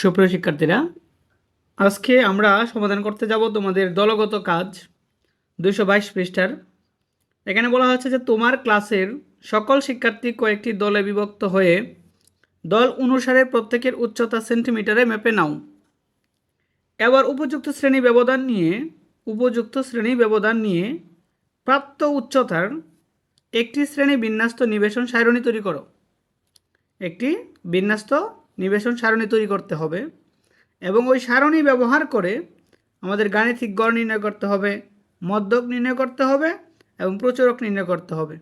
সুপ্রিয় শিক্ষার্থীরা, আজকে আমরা সমাধান করতে যাব তোমাদের দলগত কাজ দুইশো বাইশ পৃষ্ঠার। এখানে বলা হচ্ছে যে তোমার ক্লাসের সকল শিক্ষার্থী কয়েকটি দলে বিভক্ত হয়ে দল অনুসারে প্রত্যেকের উচ্চতা সেন্টিমিটারে মেপে নাও। এবার উপযুক্ত শ্রেণি ব্যবধান নিয়ে, উপযুক্ত শ্রেণি ব্যবধান নিয়ে প্রাপ্ত উচ্চতার একটি শ্রেণি বিন্যাস্ত নিবেশন সারণী তৈরি করো। একটি বিন্যস্ত নিবেশন সারণী তৈরি করতে হবে এবং ওই সারণী ব্যবহার করে আমাদের গাণিতিক গড় নির্ণয় করতে হবে, মদ্যক নির্ণয় করতে হবে এবং প্রচুরক নির্ণয় করতে হবে।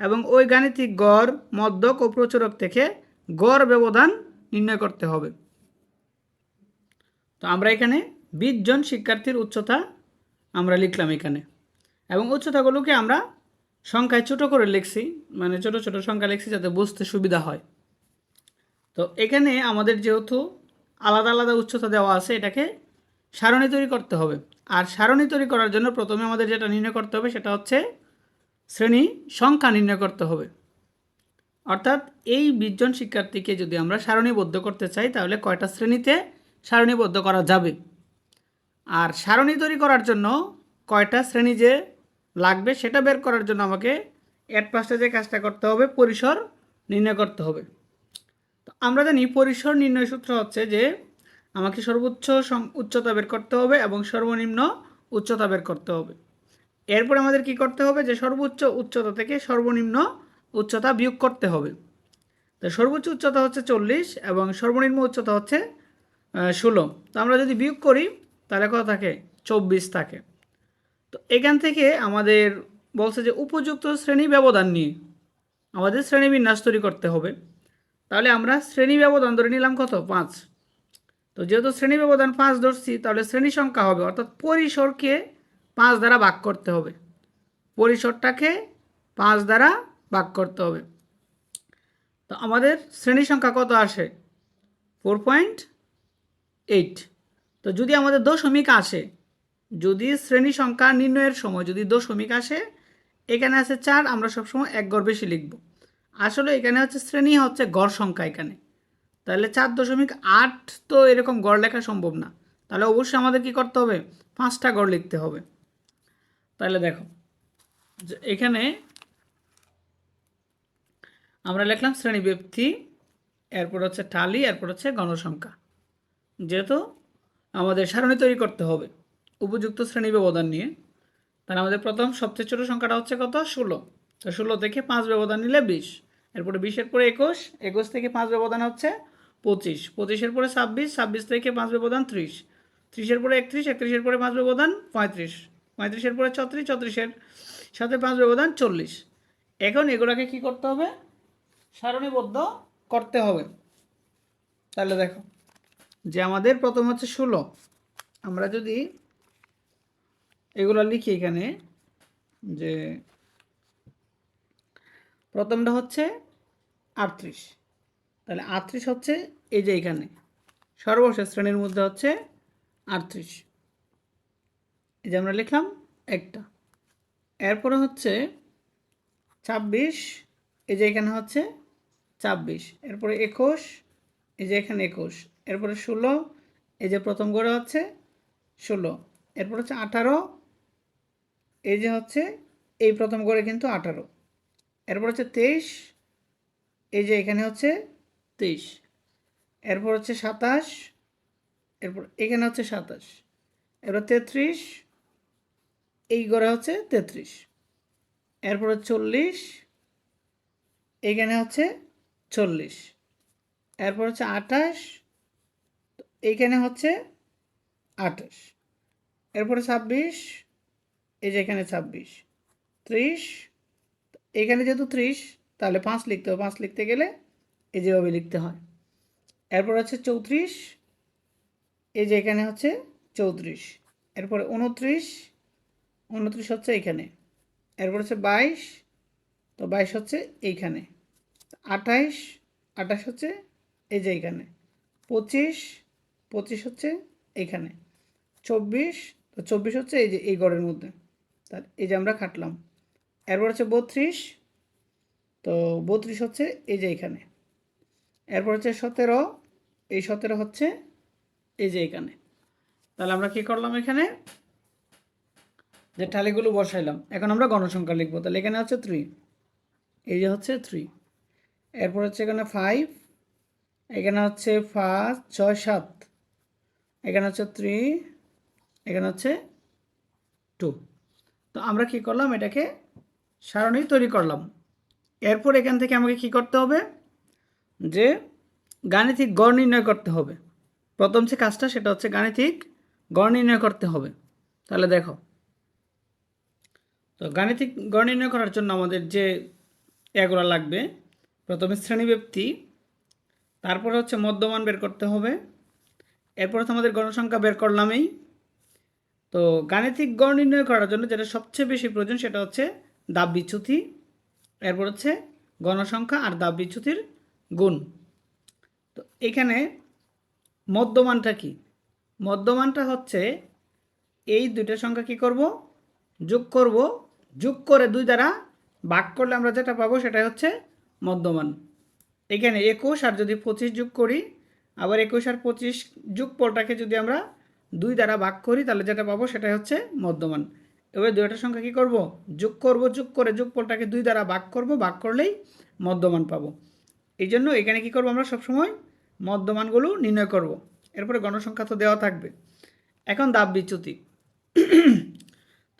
এবং ওই গাণিতিক গড়, মদ্যক ও প্রচুরক থেকে গড় ব্যবধান নির্ণয় করতে হবে। তো আমরা এখানে বিশ জন শিক্ষার্থীর উচ্চতা আমরা লিখলাম এখানে। এবং উচ্চতাগুলোকে আমরা সংখ্যায় ছোট করে লিখছি মানে ছোট ছোট সংখ্যা লিখছি যাতে বুঝতে সুবিধা হয়। তো এখানে আমাদের যেহেতু আলাদা আলাদা উচ্চতা দেওয়া আছে, এটাকে সারণী তৈরি করতে হবে। আর সারণী তৈরি করার জন্য প্রথমে আমাদের যেটা নির্ণয় করতে হবে সেটা হচ্ছে শ্রেণি সংখ্যা নির্ণয় করতে হবে। অর্থাৎ এই বিশজন শিক্ষার্থীকে যদি আমরা সারণীবদ্ধ করতে চাই, তাহলে কয়টা শ্রেণীতে সারণীবদ্ধ করা যাবে? আর সারণী তৈরি করার জন্য কয়টা শ্রেণি যে লাগবে সেটা বের করার জন্য আমাকে অ্যাট পাঁচটা যে কাজটা করতে হবে, পরিসর নির্ণয় করতে হবে। আমরা জানি পরিসর নির্ণয় সূত্র হচ্ছে যে আমাকে সর্বোচ্চ উচ্চতা বের করতে হবে এবং সর্বনিম্ন উচ্চতা বের করতে হবে। এরপর আমাদের কি করতে হবে যে সর্বোচ্চ উচ্চতা থেকে সর্বনিম্ন উচ্চতা বিয়োগ করতে হবে। তো সর্বোচ্চ উচ্চতা হচ্ছে চল্লিশ এবং সর্বনিম্ন উচ্চতা হচ্ছে ষোলো। তো আমরা যদি বিয়োগ করি, তাহলে কত থাকে? চব্বিশ থাকে। তো এখান থেকে আমাদের বলছে যে উপযুক্ত শ্রেণি ব্যবধান নিয়ে আমাদের শ্রেণি বিন্যাস তৈরি করতে হবে। তাহলে আমরা শ্রেণি ব্যবধান ধরে নিলাম কত? পাঁচ। তো যেহেতু শ্রেণি ব্যবধান পাঁচ ধরছি, তাহলে শ্রেণি সংখ্যা হবে, অর্থাৎ পরিসরকে পাঁচ দ্বারা ভাগ করতে হবে। পরিসরটাকে পাঁচ দ্বারা ভাগ করতে হবে। তো আমাদের শ্রেণি সংখ্যা কত আসে? Four point eight. তো যদি আমাদের দশমিক আসে, যদি শ্রেণি সংখ্যা নির্ণয়ের সময় যদি দশমিক আসে, এখানে আছে চার, আমরা সবসময় এক গড় বেশি লিখব। আসলে এখানে হচ্ছে শ্রেণি হচ্ছে গড় সংখ্যা এখানে। তাহলে চার দশমিক আট তো এরকম গড় লেখা সম্ভব না। তাহলে অবশ্যই আমাদের কি করতে হবে? পাঁচটা গড় লিখতে হবে। তাহলে দেখো এখানে আমরা লিখলাম শ্রেণি ব্যক্তি, এরপর হচ্ছে টালি, এরপর হচ্ছে গণসংখ্যা। যেহেতু আমাদের সারণী তৈরি করতে হবে উপযুক্ত শ্রেণি ব্যবধান নিয়ে, তাহলে আমাদের প্রথম সবচেয়ে ছোটো সংখ্যাটা হচ্ছে কত? ষোলো। তো ষোলো থেকে পাঁচ ব্যবধান নিলে বিশ। এরপরে বিশের পরে একুশ একুশ থেকে পাঁচ ব্যবধান হচ্ছে পঁচিশ। পঁচিশের পরে ছাব্বিশ ছাব্বিশ থেকে পাঁচ ব্যবধান ত্রিশ। ত্রিশের পরে একত্রিশ, একত্রিশের পরে পাঁচ ব্যবধান পঁয়ত্রিশ। পঁয়ত্রিশের পরে ছত্রিশ, ছত্রিশের সাথে পাঁচ ব্যবধান চল্লিশ। এখন এগুলোকে কি করতে হবে? সারণীবদ্ধ করতে হবে। তাহলে দেখো, যে আমাদের প্রথম হচ্ছে ষোলো। আমরা যদি এগুলো লিখি এখানে, যে প্রথমটা হচ্ছে আটত্রিশ। তাহলে আটত্রিশ হচ্ছে এই যে এখানে। সর্বশেষ শ্রেণির মধ্যে হচ্ছে আটত্রিশ। এই যে আমরা লিখলাম একটা। এরপরে হচ্ছে ছাব্বিশ, এই যে এখানে হচ্ছে ছাব্বিশ। এরপরে একুশ, এই যে এখানে একুশ। এরপরে ষোলো, এই যে প্রথম গড়ে হচ্ছে ষোলো। এরপর হচ্ছে আঠারো, এই যে হচ্ছে এই প্রথম গড়ে কিন্তু আঠারো। এরপর হচ্ছে তেইশ, এই যে এখানে হচ্ছে তেইশ। এরপর হচ্ছে সাতাশ, এরপর এখানে হচ্ছে সাতাশ। এরপর তেত্রিশ, এই গড়ে হচ্ছে তেত্রিশ। এরপর চল্লিশ, এখানে হচ্ছে চল্লিশ। এরপর হচ্ছে আঠাশ, এইখানে হচ্ছে আঠাশ। এরপরে ছাব্বিশ, এই যে এখানে ছাব্বিশ। ত্রিশ এখানে যেহেতু ত্রিশ, তাহলে পাঁচ লিখতে হবে। পাঁচ লিখতে গেলে এই যেভাবে লিখতে হয়। এরপর হচ্ছে চৌত্রিশ, এই যে এখানে হচ্ছে চৌত্রিশ। এরপরে উনত্রিশ উনত্রিশ হচ্ছে এইখানে এরপর হচ্ছে বাইশ, তো বাইশ হচ্ছে এইখানে। আঠাইশ, আঠাশ হচ্ছে এই যে এইখানে পঁচিশ পঁচিশ হচ্ছে এইখানে চব্বিশ, তো চব্বিশ হচ্ছে এই যে এই গড়ের মধ্যে। তার এই যে আমরা খাটলাম। এরপর হচ্ছে বত্রিশ। তো বত্রিশ হচ্ছে এই যে এখানে। এরপর হচ্ছে সতেরো। এই সতেরো হচ্ছে এই যে এখানে। তাহলে আমরা কি করলাম এখানে? যে টালিগুলো বসাইলাম। এখন আমরা গণসংখ্যা লিখব। তাহলে এখানে হচ্ছে থ্রি এই যে হচ্ছে থ্রি এরপর হচ্ছে এখানে ফাইভ এখানে হচ্ছে পাঁচ, ছয়, সাত। এখানে হচ্ছে থ্রি এখানে হচ্ছে টু তো আমরা কি করলাম এটাকে সারণী তৈরি করলাম। এরপর এখান থেকে আমাকে কি করতে হবে? যে গাণিতিক গড় নির্ণয় করতে হবে। প্রথম যে কাজটা সেটা হচ্ছে গাণিতিক গড় নির্ণয় করতে হবে। তাহলে দেখো, তো গাণিতিক গড় নির্ণয় করার জন্য আমাদের যে এগুলো লাগবে, প্রথমে শ্রেণীব্যক্তি তারপরে হচ্ছে মধ্যমান বের করতে হবে। এরপর হচ্ছে আমাদের গণসংখ্যা বের করলামই। তো গাণিতিক গড় নির্ণয় করার জন্য যেটা সবচেয়ে বেশি প্রয়োজন সেটা হচ্ছে দাব বিচ্যুতি এরপর হচ্ছে গণসংখ্যা আর দাব বিচ্যুতির গুণ। তো এখানে মধ্যমানটা কি? মধ্যমানটা হচ্ছে এই দুইটা সংখ্যা কি করব? যোগ করব। যোগ করে দুই দ্বারা ভাগ করলে আমরা যেটা পাবো সেটা হচ্ছে মধ্যমান। এখানে একুশ আর যদি পঁচিশ যোগ করি, আবার একুশ আর পঁচিশ যুগ পরটাকে যদি আমরা দুই দ্বারা ভাগ করি, তাহলে যেটা পাবো সেটাই হচ্ছে মধ্যমান। এবার দুইটা সংখ্যা কি করব? যোগ করব, যোগ করে যোগফলটাকে দুই দ্বারা ভাগ করব, ভাগ করলেই মধ্যমান পাবো। এই জন্য এখানে কী করব আমরা সবসময়? মধ্যমানগুলো নির্ণয় করব। এরপরে গণসংখ্যা তো দেওয়া থাকবে। এখন দাব বিচ্যুতি।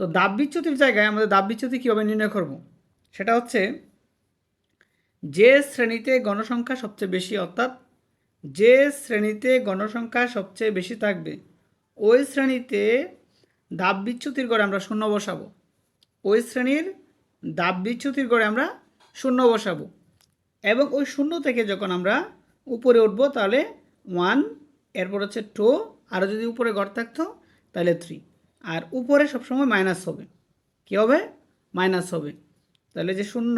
তো দাব বিচ্যুতির জায়গায় আমাদের দাব বিচ্যুতি কীভাবে নির্ণয় করব? সেটা হচ্ছে যে শ্রেণীতে গণসংখ্যা সবচেয়ে বেশি, অর্থাৎ যে শ্রেণীতে গণসংখ্যা সবচেয়ে বেশি থাকবে, ওই শ্রেণীতে দাব বিচ্যুতির গড়ে আমরা শূন্য বসাবো। ওই শ্রেণির দাব বিচ্যুতির গড়ে আমরা শূন্য বসাবো। এবং ওই শূন্য থেকে যখন আমরা উপরে উঠবো, তাহলে ওয়ান এরপর হচ্ছে টু আরও যদি উপরে গড় থাকতো, তাহলে থ্রি আর উপরে সবসময় মাইনাস হবে। কী হবে? মাইনাস হবে। তাহলে যে শূন্য,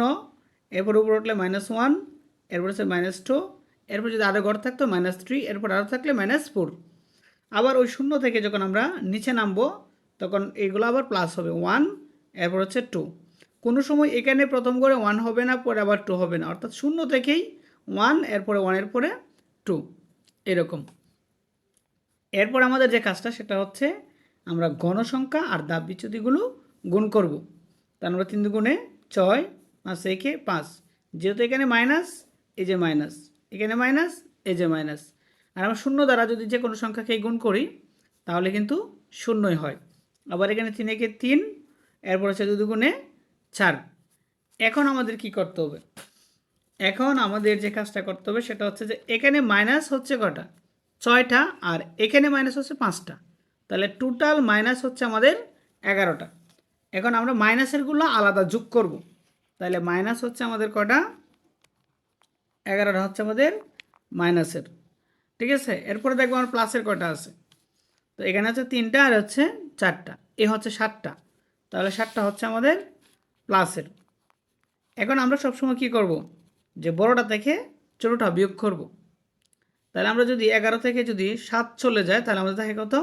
এরপর উপরে উঠলে মাইনাস ওয়ান এরপর হচ্ছে মাইনাস টু এরপর যদি আরও ঘর থাকতো মাইনাস থ্রি এরপর আরও থাকলে মাইনাস ফোর আবার ওই শূন্য থেকে যখন আমরা নিচে নামবো তখন এইগুলো আবার প্লাস হবে ওয়ান এরপর হচ্ছে টু কোনো সময় এখানে প্রথম করে ওয়ান হবে না, পরে আবার টু হবে না। অর্থাৎ শূন্য থেকেই ওয়ান এরপরে ওয়ানের পরে টু এরকম। এরপর আমাদের যে কাজটা, সেটা হচ্ছে আমরা গণসংখ্যা আর দাব বিচ্যুতিগুলো গুণ করব। তার আমরা তিন দুগুণে ছয় পাঁচ একে পাঁচ। যেহেতু এখানে মাইনাস এই যে মাইনাস এখানে মাইনাস এই যে মাইনাস আর আমরা শূন্য দ্বারা যদি যে কোনো সংখ্যাকে গুণ করি, তাহলে কিন্তু শূন্যই হয়। আবার এখানে তিন একে তিন, এরপর হচ্ছে দুই দুগুণে চার। এখন আমাদের কি করতে হবে? এখন আমাদের যে কাজটা করতে হবে সেটা হচ্ছে যে এখানে মাইনাস হচ্ছে কটা? ছয়টা, আর এখানে মাইনাস হচ্ছে পাঁচটা। তাহলে টোটাল মাইনাস হচ্ছে আমাদের এগারোটা। এখন আমরা মাইনাসেরগুলো আলাদা যোগ করব। তাহলে মাইনাস হচ্ছে আমাদের কটা? এগারোটা হচ্ছে আমাদের মাইনাসের ঠিক আছে? এরপরে দেখব আমার প্লাসের কটা আছে। তো এখানে হচ্ছে তিনটা আর হচ্ছে চারটা। এ হচ্ছে সাতটা। তাহলে সাতটা হচ্ছে আমাদের প্লাসের। এখন আমরা সবসময় কি করব? যে বড়টা থেকে ছোটোটা বিয়োগ করব। তাহলে আমরা যদি এগারো থেকে যদি সাত চলে যায়, তাহলে আমাদের থাকে কত?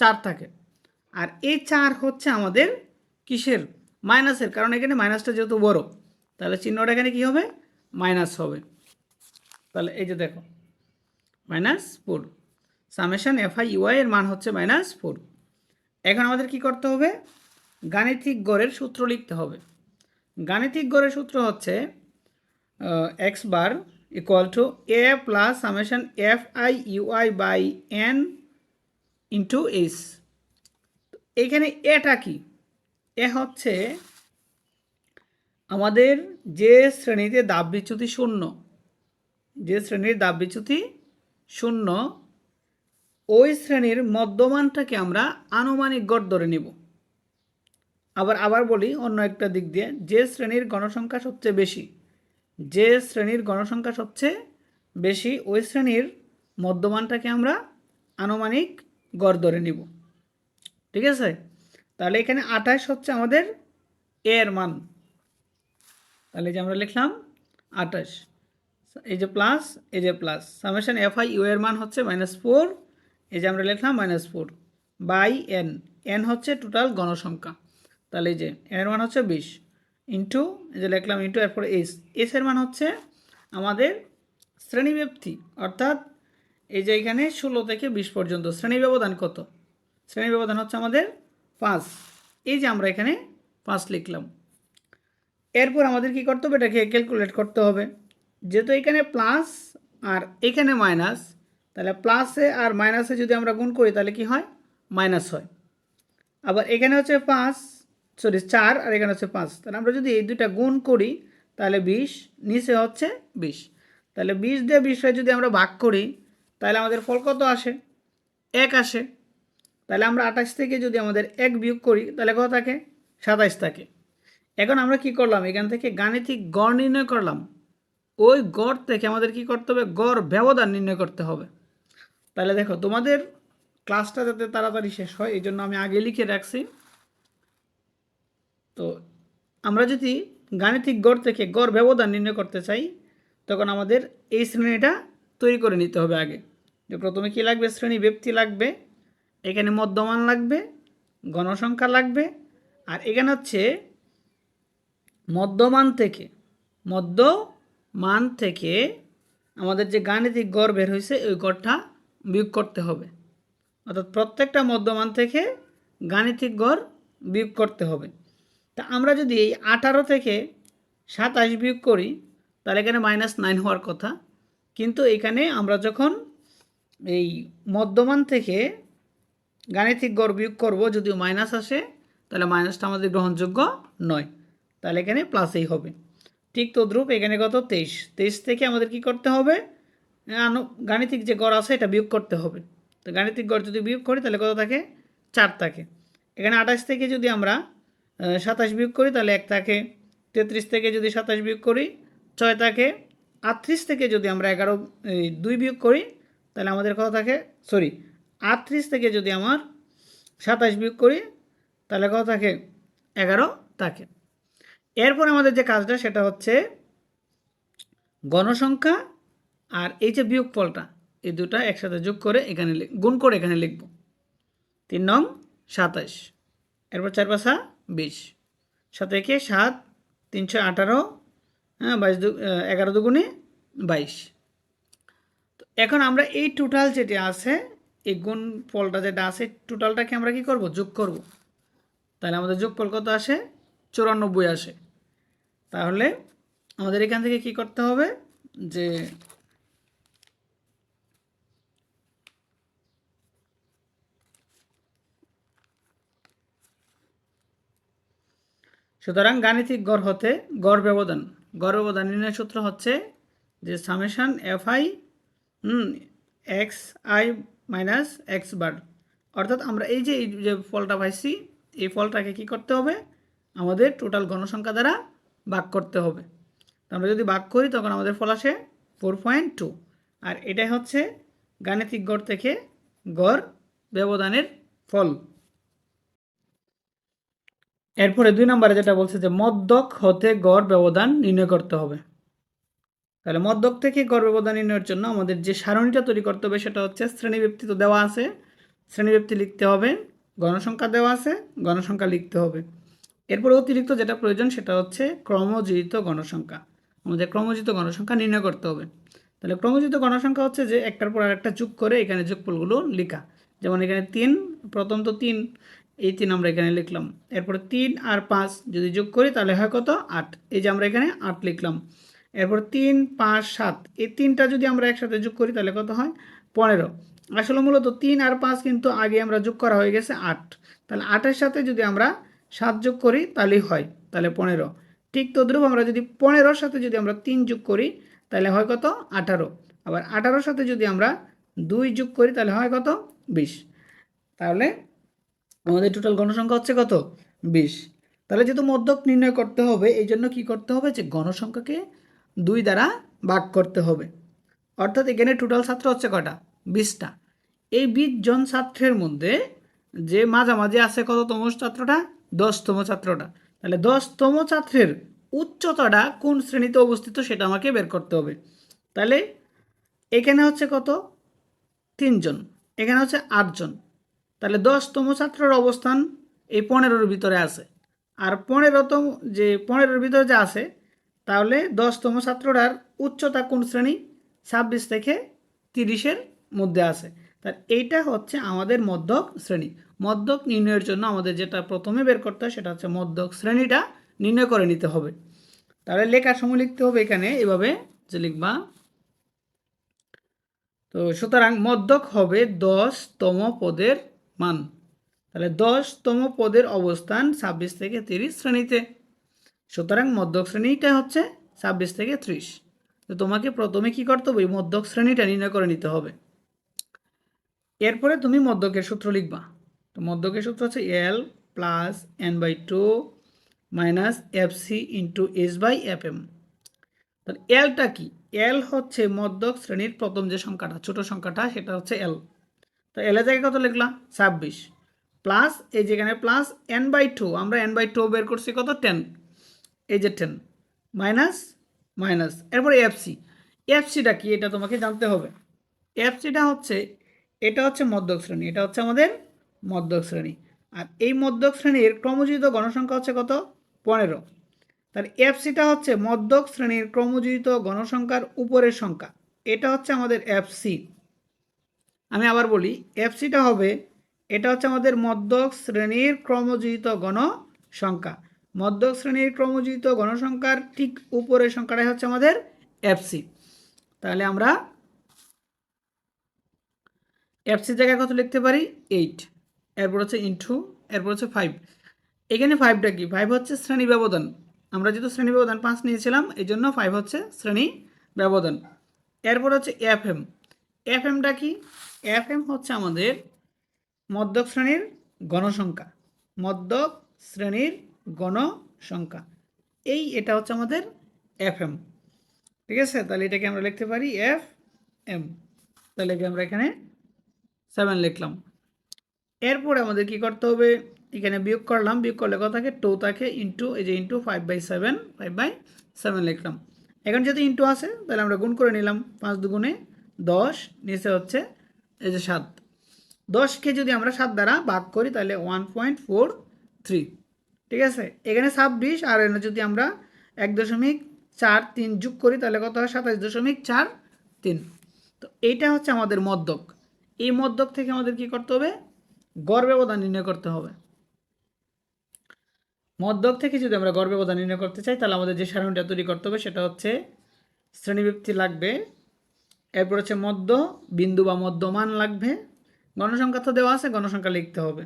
চার থাকে। আর এই চার হচ্ছে আমাদের কিসের? মাইনাসের। কারণ এখানে মাইনাসটা যেহেতু বড়, তাহলে চিহ্নটা এখানে কী হবে? মাইনাস হবে। তাহলে এই যে দেখো, minus four. Summation F I U I এর মান হচ্ছে মাইনাস ফোর এখন আমাদের কি করতে হবে? গাণিতিক গড়ের সূত্র লিখতে হবে। গাণিতিক গড়ের সূত্র হচ্ছে X bar equal to A plus summation F I U I by N into H এখানে এটা কি? এ হচ্ছে আমাদের যে শ্রেণীতে দাব বিচ্যুতি শূন্য, যে শ্রেণির দাব বিচ্যুতি শূন্য ওই শ্রেণির মধ্যমানটাকে আমরা আনুমানিক গড় ধরে নিব। আবার আবার বলি অন্য একটা দিক দিয়ে, যে শ্রেণির গণসংখ্যা সবচেয়ে বেশি, যে শ্রেণির গণসংখ্যা সবচেয়ে বেশি, ওই শ্রেণির মধ্যমানটাকে আমরা আনুমানিক গড় ধরে নিব। ঠিক আছে? তাহলে এখানে আঠাশ হচ্ছে আমাদের এর মান। তাহলে যে আমরা লিখলাম আঠাশ। এই যে প্লাস, এই যে plus. Summation F I U এর মান হচ্ছে মাইনাস ফোর এই যে আমরা লিখলাম minus four by N N হচ্ছে টোটাল গণসংখ্যা তাহলে এই যে এর মান হচ্ছে বিশ। ইন্টু এই যে লিখলাম ইন্টু এরপর এস এস এর মান হচ্ছে আমাদের শ্রেণীব্যক্তি অর্থাৎ এই যে এখানে ষোলো থেকে বিশ পর্যন্ত শ্রেণি ব্যবধান কত? শ্রেণি ব্যবধান হচ্ছে আমাদের পাঁচ। এই যে আমরা এখানে পাঁচ লিখলাম। এরপর আমাদের কি করতে হবে? এটাকে ক্যালকুলেট করতে হবে। যেহেতু এখানে প্লাস আর এখানে মাইনাস তাহলে প্লাসে আর মাইনাসে যদি আমরা গুণ করি, তাহলে কি হয়? মাইনাস হয়। আবার এখানে হচ্ছে পাঁচ সরি চার, আর এখানে হচ্ছে পাঁচ। তাহলে আমরা যদি এই দুইটা গুণ করি, তাহলে বিশ, নিচে হচ্ছে বিশ। তাহলে বিশ দিয়ে বিশে যদি আমরা ভাগ করি, তাহলে আমাদের ফল কত আসে? এক আসে। তাহলে আমরা আঠাশ থেকে যদি আমাদের এক বিয়োগ করি, তাহলে কত থাকে? সাতাইশ থাকে। এখন আমরা কি করলাম? এখান থেকে গাণিতিক গড় নির্ণয় করলাম। ওই গড় থেকে আমাদের কি করতে হবে? গড় ব্যবধান নির্ণয় করতে হবে। তাহলে দেখো, তোমাদের ক্লাসটা যাতে তাড়াতাড়ি শেষ হয়, এই জন্য আমি আগে লিখে রাখছি। তো আমরা যদি গাণিতিক গড় থেকে গড় ব্যবধান নির্ণয় করতে চাই, তখন আমাদের এই শ্রেণীটা তৈরি করে নিতে হবে আগে। যে প্রথমে কী লাগবে? শ্রেণি ব্যক্তি লাগবে, এখানে মধ্যমান লাগবে গণসংখ্যা লাগবে, আর এখানে হচ্ছে মধ্যমান থেকে মধ্যমান থেকে আমাদের যে গাণিতিক গড় বের হয়েছে, ওই গড়টা বিয়োগ করতে হবে। অর্থাৎ প্রত্যেকটা মধ্যমান থেকে গাণিতিক গড় বিয়োগ করতে হবে। তা আমরা যদি এই আঠারো থেকে সাতাশ বিয়োগ করি, তাহলে এখানে মাইনাস নাইন হওয়ার কথা। কিন্তু এখানে আমরা যখন এই মধ্যমান থেকে গাণিতিক গড় বিয়োগ করব, যদিও মাইনাস আসে, তাহলে মাইনাসটা আমাদের গ্রহণযোগ্য নয়। তাহলে এখানে প্লাসেই হবে। ঠিক তদ্রূপ এখানে কত? তেইশ। তেইশ থেকে আমাদের কি করতে হবে? গাণিতিক যে গড় আছে, এটা বিয়োগ করতে হবে। তো গাণিতিক গড় যদি বিয়োগ করি, তাহলে কত থাকে? চার থাকে। এখানে আঠাশ থেকে যদি আমরা সাতাশ বিয়োগ করি, তাহলে এক থাকে। তেত্রিশ থেকে যদি সাতাশ বিয়োগ করি, ছয় থাকে। আটত্রিশ থেকে যদি আমরা এগারো দুই বিয়োগ করি, তাহলে আমাদের কত থাকে? সরি, আটত্রিশ থেকে যদি আমার সাতাশ বিয়োগ করি, তাহলে কত থাকে? এগারো থাকে। এরপর আমাদের যে কাজটা, সেটা হচ্ছে গণসংখ্যা আর এই যে বিয়োগ ফলটা এই দুটো একসাথে যোগ করে এখানে গুণ করে এখানে লিখব। তিন নং সাতাশ, এরপর চার পাশা বিশ। সাত একে সাত, তিনশো আঠারো হ্যাঁ বাইশ দু এগারো দুগুণে বাইশ। তো এখন আমরা এই টোটাল যেটা আছে, এই গুণ ফলটা যেটা আছে টোটালটাকে আমরা কি করব? যোগ করব। তাহলে আমাদের যোগফল কত আসে? চুরানব্বই আসে। তাহলে আমাদের এখান থেকে কি করতে হবে? যে সুতরাং গাণিতিক গড় হতে গড় ব্যবধান। গড় ব্যবধান নির্ণয় সূত্র হচ্ছে যে summation F I X I minus X bar অর্থাৎ আমরা এই যে এই যে ফলটা পাইছি, এই ফলটাকে কি করতে হবে? আমাদের টোটাল গণসংখ্যা দ্বারা ভাগ করতে হবে। আমরা যদি ভাগ করি, তখন আমাদের ফল আসে ফোর পয়েন্ট টু আর এটাই হচ্ছে গাণিতিক গড় থেকে গড় ব্যবধানের ফল। এরপরে দুই নম্বরে যেটা বলছে যে মদ্যক হতে গড় ব্যবধান নির্ণয় করতে হবে। তাহলে মদ্যক থেকে গড় ব্যবধান নির্ণয়ের জন্য আমাদের যে সারণীটা তৈরি করতে হবে সেটা হচ্ছে শ্রেণীব্যক্তি তো দেওয়া আছে। শ্রেণীব্যক্তি লিখতে হবে, গণসংখ্যা দেওয়া আছে, গণসংখ্যা লিখতে হবে। এরপরে অতিরিক্ত যেটা প্রয়োজন সেটা হচ্ছে ক্রমজিত গণসংখ্যা। আমাদের ক্রমজিত গণসংখ্যা নির্ণয় করতে হবে। তাহলে ক্রমজিত গণসংখ্যা হচ্ছে যে একটার পর আরেকটা যোগ করে এখানে যোগফলগুলো লেখা। যেমন এখানে তিন, প্রথম তো তিন এই তিন আমরা এখানে লিখলাম। এরপর তিন আর পাঁচ যদি যোগ করি, তাহলে হয় কত? আট। এই যে আমরা এখানে আট লিখলাম। এরপর তিন, পাঁচ, সাত। এই তিনটা যদি আমরা একসাথে যোগ করি, তাহলে কত হয়? পনেরো। আসলে মূলত তিন আর পাঁচ কিন্তু আগে আমরা যোগ করা হয়ে গেছে আট। তাহলে আটের সাথে যদি আমরা সাত যোগ করি, তাহলেই হয়। তাহলে পনেরো। ঠিক তদ্রুপ আমরা যদি পনেরোর সাথে যদি আমরা তিন যোগ করি, তাহলে হয় কত? আঠারো। আবার আঠারোর সাথে যদি আমরা দুই যোগ করি, তাহলে হয় কত? বিশ। তাহলে আমাদের টোটাল গণসংখ্যা হচ্ছে কত? বিশ। তাহলে যেহেতু মধ্যক নির্ণয় করতে হবে, এই জন্য কী করতে হবে? যে গণসংখ্যাকে দুই দ্বারা ভাগ করতে হবে। অর্থাৎ এখানে টোটাল ছাত্র হচ্ছে কটা? বিশটা। এই বিশ জন ছাত্রের মধ্যে যে মাঝামাঝি আছে কততম ছাত্রটা? দশতম ছাত্রটা। তাহলে দশতম ছাত্রের উচ্চতাটা কোন শ্রেণীতে অবস্থিত সেটা আমাকে বের করতে হবে। তাহলে এখানে হচ্ছে কত? তিনজন। এখানে হচ্ছে আটজন। তাহলে দশতম ছাত্রের অবস্থান এই পনেরোর ভিতরে আছে। আর পনেরোতম যে পনেরোর ভিতরে যে আছে, তাহলে দশতম ছাত্রটার উচ্চতা কোন শ্রেণি? ছাব্বিশ থেকে তিরিশের মধ্যে আছে। তার এইটা হচ্ছে আমাদের মধ্যক শ্রেণি। মধ্যক নির্ণয়ের জন্য আমাদের যেটা প্রথমে বের করতে হয়, সেটা হচ্ছে মধ্যক শ্রেণীটা নির্ণয় করে নিতে হবে। তাহলে লেখার সময় লিখতে হবে এখানে, এভাবে যে লিখবা। তো সুতরাং মধ্যক হবে দশতম পদের মান। তাহলে দশতম পদের অবস্থান ছাব্বিশ থেকে তিরিশ শ্রেণীতে। সুতরাং মধ্যক শ্রেণীটা হচ্ছে ছাব্বিশ থেকে ত্রিশ। তো তোমাকে প্রথমে কি করতে হবে? মধ্যক শ্রেণীটা নির্ণয় করে নিতে হবে। এরপরে তুমি মধ্যকের সূত্র লিখবা। তো মধ্যকের সূত্র হচ্ছে L plus N by two minus F C into S by F M তাহলে এলটা কি? এল হচ্ছে মধ্যক শ্রেণির প্রথম যে সংখ্যাটা, ছোট সংখ্যাটা, সেটা হচ্ছে এল তো এলের জায়গায় কত লিখলাম? ছাব্বিশ। প্লাস এই যেখানে প্লাস এন বাই টু আমরা এন বাই টু বের করছি কত? টেন এই যে টেন মাইনাস মাইনাস এরপরে এফসি এফসিটা কি? এটা তোমাকে জানতে হবে। এফসিটা হচ্ছে, এটা হচ্ছে মধ্যক শ্রেণি, এটা হচ্ছে আমাদের মধ্যক শ্রেণি। আর এই মধ্যক শ্রেণির ক্রমজিত গণসংখ্যা হচ্ছে কত? পনেরো। তার এফসিটা হচ্ছে মধ্যক শ্রেণির ক্রমজিত গণসংখ্যার উপরের সংখ্যা। এটা হচ্ছে আমাদের এফসি আমি আবার বলি এফসিটা হবে, এটা হচ্ছে আমাদের মধ্যক শ্রেণির ক্রমজিত গণসংখ্যা। মধ্যক শ্রেণির ক্রমজিত গণসংখ্যার ঠিক উপরের সংখ্যাটাই হচ্ছে আমাদের এফসি তাহলে আমরা এফসি জায়গায় কত লিখতে পারি? এইট এরপর হচ্ছে ইন্টু এরপর হচ্ছে ফাইভ এখানে ফাইভটা কি? ফাইভ হচ্ছে শ্রেণি ব্যবধান। আমরা যেহেতু শ্রেণি ব্যবধান পাঁচ নিয়েছিলাম, এই জন্য ফাইভ হচ্ছে শ্রেণি ব্যবধান। এরপর হচ্ছে এফ এম এফ এমটা কি? এফ এম হচ্ছে আমাদের মধ্যক শ্রেণির গণসংখ্যা। মধ্যক শ্রেণির গণসংখ্যা। এই এটা হচ্ছে আমাদের এফ এম ঠিক আছে? তাহলে এটাকে আমরা লিখতে পারি এফ এম তাহলে আমরা এখানে সেভেন লিখলাম। এরপরে আমাদের কি করতে হবে? এখানে বিয়োগ করলাম। বিয়োগ করলে কত থাকে? টু থাকে ইন্টু এই যে into five by seven five by seven লিখলাম। এখন যদি ইন্টু আসে, তাহলে আমরা গুণ করে নিলাম। পাঁচ দুগুণে দশ, নিচে হচ্ছে এই যে সাত। দশকে যদি আমরা সাত দ্বারা ভাগ করি, তাহলে ওয়ান পয়েন্ট ফোর থ্রি ঠিক আছে? এখানে ছাব্বিশ, আর এখানে যদি আমরা এক দশমিক চার তিন যোগ করি, তাহলে কত হয়? সাতাশ দশমিক চার তিন। তো এইটা হচ্ছে আমাদের মদ্যক এই মদ্যক থেকে আমাদের কি করতে হবে? গড় ব্যবধান নির্ণয় করতে হবে। মদ্যক থেকে যদি আমরা গড় ব্যবধান নির্ণয় করতে চাই, তাহলে আমাদের যে সারণীটা তৈরি করতে হবে, সেটা হচ্ছে শ্রেণীবৃত্তি লাগবে এরপর হচ্ছে মধ্য, বিন্দু বা মধ্যমান লাগবে। গণসংখ্যা তো দেওয়া আছে, গণসংখ্যা লিখতে হবে।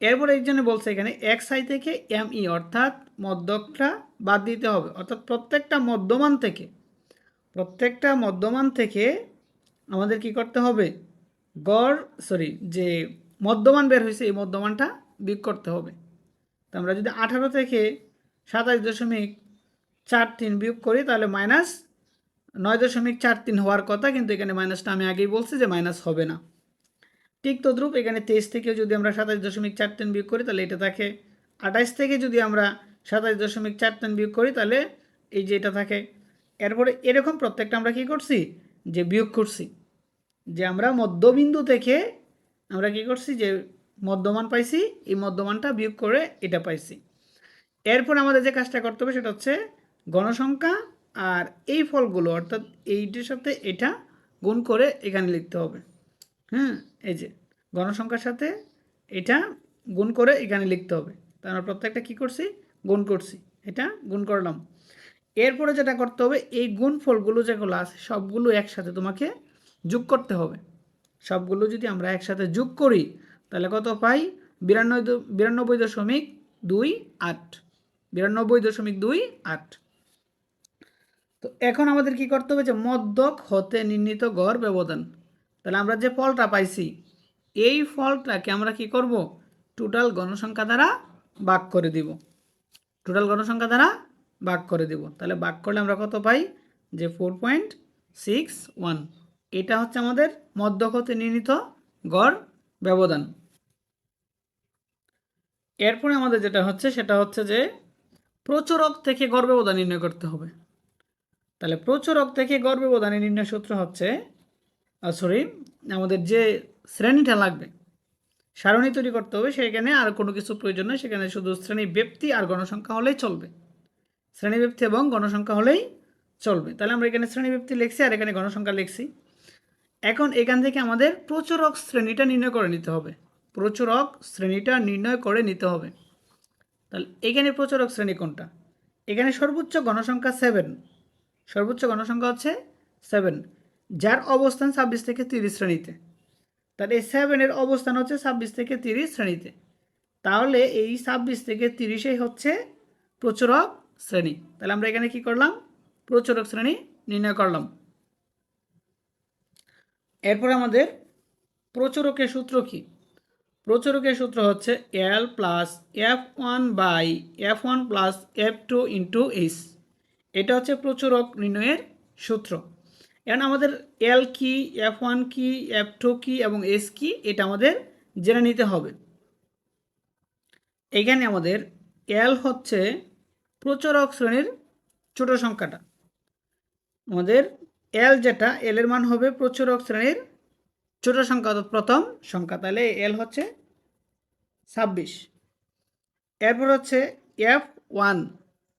এরপর এই জন্য বলছে এখানে এক্স আই থেকে এম ই অর্থাৎ মধ্যকটা বাদ দিতে হবে। অর্থাৎ প্রত্যেকটা মধ্যমান থেকে, প্রত্যেকটা মধ্যমান থেকে আমাদের কি করতে হবে? গড় সরি যে মধ্যমান বের হয়েছে, এই মধ্যমানটা বিক করতে হবে। তো আমরা যদি আঠারো থেকে সাতাশ দশমিক চার তিন বিয়োগ করি, তাহলে মাইনাস নয় দশমিক চার তিন হওয়ার কথা, কিন্তু এখানে মাইনাসটা আমি আগেই বলছি যে মাইনাস হবে না। ঠিক তদ্রূপ এখানে তেইশ থেকে যদি আমরা সাতাশ দশমিক চার তিন বিয়োগ করি, তাহলে এটা থাকে আঠাইশ থেকে যদি আমরা সাতাশ দশমিক চার তিন বিয়োগ করি, তাহলে এই যে এটা থাকে, এরপরে এরকম প্রত্যেকটা আমরা কি করছি? যে বিয়োগ করছি। যে আমরা মধ্যবিন্দু থেকে আমরা কি করছি? যে মধ্যমান পাইছি, এই মধ্যমানটা বিয়োগ করে এটা পাইছি। এরপর আমাদের যে কাজটা করতে হবে, সেটা হচ্ছে গণসংখ্যা আর এই ফলগুলো, অর্থাৎ এইটির সাথে এটা গুণ করে এখানে লিখতে হবে। হ্যাঁ এই যে গণসংখ্যার সাথে এটা গুণ করে এখানে লিখতে হবে। তা আমরা প্রত্যেকটা কী করছি? গুণ করছি। এটা গুণ করলাম। এরপরে যেটা করতে হবে, এই গুণ ফলগুলো যেগুলো আছে, সবগুলো একসাথে তোমাকে যোগ করতে হবে। সবগুলো যদি আমরা একসাথে যোগ করি, তাহলে কত পাই? বিরানব্বই বিরানব্বই দশমিক দুই আট। বিরানব্বই দশমিক দুই আট। তো এখন আমাদের কি করতে হবে যে মদ্যক হতে নির্ণীত গড় ব্যবধান। তাহলে আমরা যে ফলটা পাইছি, এই ফলটাকে আমরা কি করব? টোটাল গণসংখ্যা দ্বারা ভাগ করে দিব। টোটাল গণসংখ্যা দ্বারা ভাগ করে দিব। তাহলে ভাগ করলে আমরা কত পাই? যে ফোর পয়েন্ট সিক্স ওয়ান এটা হচ্ছে আমাদের মদ্যক হতে নির্ণীত গড় ব্যবধান। এরপরে আমাদের যেটা হচ্ছে, সেটা হচ্ছে যে প্রচুরক থেকে গড় ব্যবধান নির্ণয় করতে হবে। তাহলে প্রচুরক থেকে গড় ব্যবধানের নির্ণয় সূত্র হচ্ছে সরি আমাদের যে শ্রেণীটা লাগবে, সারণী তৈরি করতে হবে, সেখানে আর কোনো কিছু প্রয়োজন নয় সেখানে শুধু শ্রেণি ব্যক্তি আর গণসংখ্যা হলেই চলবে। শ্রেণি ব্যক্তি এবং গণসংখ্যা হলেই চলবে। তাহলে আমরা এখানে শ্রেণি ব্যক্তি লিখছি আর এখানে গণসংখ্যা লিখছি। এখন এখান থেকে আমাদের প্রচুরক শ্রেণীটা নির্ণয় করে নিতে হবে। প্রচুরক শ্রেণীটা নির্ণয় করে নিতে হবে। তাহলে এখানে প্রচুরক শ্রেণি কোনটা? এখানে সর্বোচ্চ গণসংখ্যা সেভেন সর্বোচ্চ গণসংখ্যা হচ্ছে সেভেন যার অবস্থান ছাব্বিশ থেকে তিরিশ শ্রেণীতে। তাহলে এই সেভেনের অবস্থান হচ্ছে ছাব্বিশ থেকে তিরিশ শ্রেণীতে। তাহলে এই ছাব্বিশ থেকে তিরিশেই হচ্ছে প্রচুরক শ্রেণি। তাহলে আমরা এখানে কি করলাম? প্রচুরক শ্রেণি নির্ণয় করলাম। এরপর আমাদের প্রচুরকের সূত্র কি? প্রচুরকের সূত্র হচ্ছে L plus F one by F one plus F two into H এটা হচ্ছে প্রচুরক নির্ণয়ের সূত্র। এখন আমাদের এল কি এফ ওয়ান কি এফ টু কি এবং এস কি, এটা আমাদের জেনে নিতে হবে। এখানে আমাদের এল হচ্ছে প্রচুরক শ্রেণির ছোট সংখ্যাটা। আমাদের এল যেটা এল এর মান হবে প্রচুরক শ্রেণির ছোট সংখ্যা, অর্থাৎ প্রথম সংখ্যা। তাহলে এল হচ্ছে ছাব্বিশ। এরপর হচ্ছে এফ ওয়ান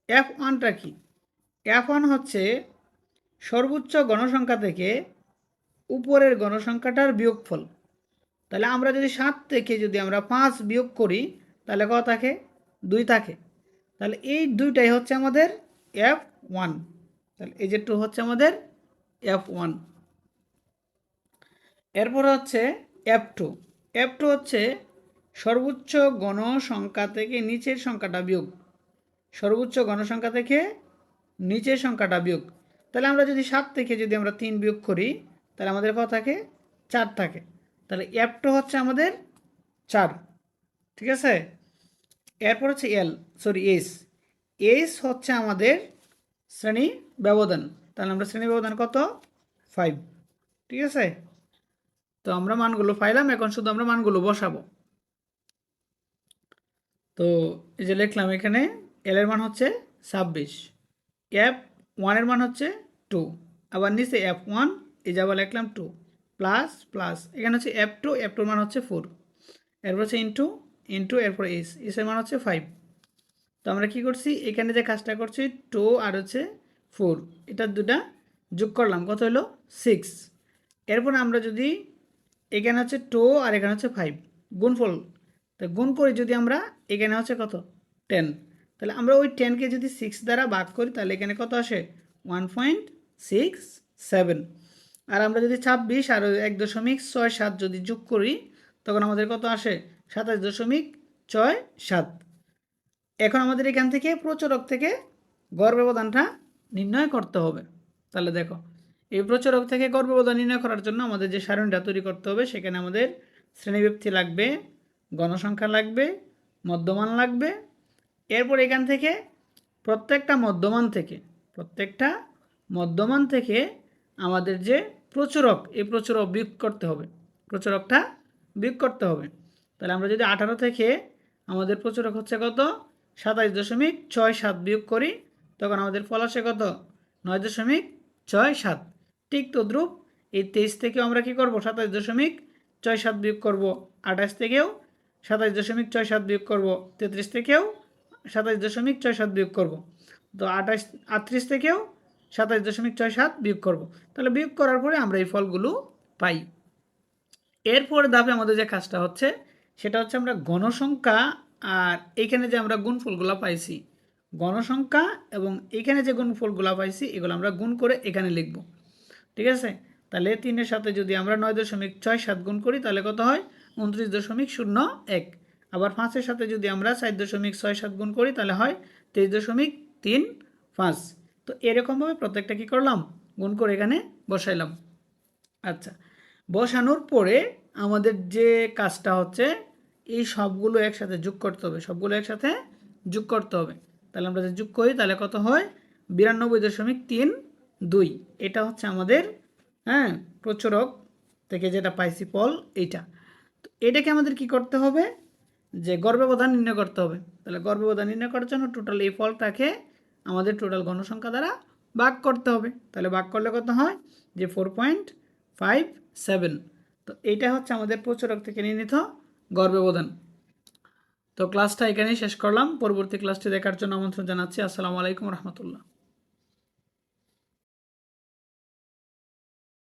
এফ ওয়ানটা কি? এফ ওয়ান হচ্ছে সর্বোচ্চ গণসংখ্যা থেকে উপরের গণসংখ্যাটার বিয়োগফল। তাহলে আমরা যদি সাত থেকে যদি আমরা পাঁচ বিয়োগ করি, তাহলে কত থাকে? দুই থাকে। তাহলে এই দুইটাই হচ্ছে আমাদের এফ ওয়ান। তাহলে এই যে টু হচ্ছে আমাদের এফ ওয়ান। এরপর হচ্ছে এফ টু। এফ টু হচ্ছে সর্বোচ্চ গণসংখ্যা থেকে নিচের সংখ্যাটা বিয়োগ। সর্বোচ্চ গণসংখ্যা থেকে নিচের সংখ্যাটা বিয়োগ। তাহলে আমরা যদি সাত থেকে যদি আমরা তিন বিয়োগ করি, তাহলে আমাদের কত থাকে? চার থাকে। তাহলে এফ টু হচ্ছে আমাদের চার। ঠিক আছে? এরপর হচ্ছে এল সরি এস এস হচ্ছে আমাদের শ্রেণি ব্যবধান। তাহলে আমরা শ্রেণি ব্যবধান কত? ফাইভ ঠিক আছে? তো আমরা মানগুলো পাইলাম, এখন শুধু আমরা মানগুলো বসাবো। তো এই যে লিখলাম এখানে এলের মান হচ্ছে ছাব্বিশ। এফ ওয়ানের মান হচ্ছে টু আবার নিচে এফ ওয়ান এই যে আবার লিখলাম টু প্লাস প্লাস এখানে হচ্ছে এফ টু এফ টুর মান হচ্ছে ফোর এরপর হচ্ছে ইন্টু ইন্টু এরপর এস এসের মান হচ্ছে ফাইভ তো আমরা কি করছি? এখানে যে কাজটা করছি টু আর হচ্ছে ফোর এটা দুটা যোগ করলাম, কত হলো? সিক্স এরপর আমরা যদি এখানে হচ্ছে টু আর এখানে হচ্ছে ফাইভ গুণফল, তো গুণ করি যদি আমরা এখানে হচ্ছে কত? টেন তাহলে আমরা ওই টেনকে যদি সিক্স দ্বারা ভাগ করি, তাহলে এখানে কত আসে? ওয়ান পয়েন্ট সিক্স সেভেন আর আমরা যদি ছাব্বিশ আর এক দশমিক ছয় সাত যদি যোগ করি, তখন আমাদের কত আসে? সাতাশ দশমিক ছয় সাত। এখন আমাদের এখান থেকে প্রচুরক থেকে গড় ব্যবধানটা নির্ণয় করতে হবে। তাহলে দেখো, এই প্রচুরক থেকে গড় ব্যবধান নির্ণয় করার জন্য আমাদের যে সারণীটা তৈরি করতে হবে, সেখানে আমাদের শ্রেণীব্যক্তি লাগবে, গণসংখ্যা লাগবে, মধ্যমান লাগবে এরপর এখান থেকে প্রত্যেকটা মধ্যমান থেকে, প্রত্যেকটা মধ্যমান থেকে আমাদের যে প্রচুরক, এই প্রচুরক বিয়োগ করতে হবে। প্রচুরকটা বিয়োগ করতে হবে। তাহলে আমরা যদি আঠারো থেকে আমাদের প্রচুরক হচ্ছে কত? সাতাইশ দশমিক ছয় সাত বিয়োগ করি, তখন আমাদের ফল আসে কত? নয় দশমিক ছয় সাত। ঠিক তদ্রুপ এই তেইশ থেকেও আমরা কি করব? সাতাইশ দশমিক ছয় সাত বিয়োগ করব। আঠাশ থেকেও সাতাইশ দশমিক ছয় সাত বিয়োগ করব। তেত্রিশ থেকেও সাতাইশ দশমিক ছয় সাত বিয়োগ করব। তো আঠাশ, আটত্রিশ থেকেও সাতাশ দশমিক ছয় সাত বিয়োগ করব। তাহলে বিয়োগ করার পরে আমরা এই ফলগুলো পাই। এরপরে ধাপে আমাদের যে কাজটা হচ্ছে, সেটা হচ্ছে আমরা গণসংখ্যা আর এইখানে যে আমরা গুণফলগুলো পাইছি গণসংখ্যা এবং এইখানে যে গুণফলগুলো পাইছি, এগুলো আমরা গুণ করে এখানে লিখব। ঠিক আছে? তাহলে তিনের সাথে যদি আমরা নয় দশমিক ছয় সাত গুণ করি, তাহলে কত হয়? উনত্রিশ দশমিক শূন্য এক। আবার পাঁচের সাথে যদি আমরা চার দশমিক ছয় সাত গুণ করি, তাহলে হয় তেইশ দশমিক তিন পাঁচ। তো এরকমভাবে প্রত্যেকটা কী করলাম? গুণ করে এখানে বসাইলাম। আচ্ছা বসানোর পরে আমাদের যে কাজটা হচ্ছে, এই সবগুলো একসাথে যোগ করতে হবে। সবগুলো একসাথে যোগ করতে হবে। তাহলে আমরা যদি যোগ করি, তাহলে কত হয়? বিরানব্বই দশমিক তিন দুই। এটা হচ্ছে আমাদের হ্যাঁ প্রচুরক থেকে যেটা পাইছি ফল, এইটা। তো এটাকে আমাদের কি করতে হবে? যে গর্ভবধান নির্ণয় করতে হবে। তাহলে গর্ভবধান নির্ণয় করার জন্য টোটাল এই ফলটাকে আমাদের টোটাল গণসংখ্যা দ্বারা ভাগ করতে হবে। তাহলে ভাগ করলে কত হয়? যে ফোর পয়েন্ট ফাইভ সেভেন তো এইটা হচ্ছে আমাদের প্রচুরক থেকে নির্ণীত গড় ব্যবধান তো ক্লাসটা এখানেই শেষ করলাম। পরবর্তী ক্লাসটি দেখার জন্য আমন্ত্রণ জানাচ্ছি। আসসালামু আলাইকুম রহমতুল্লাহ।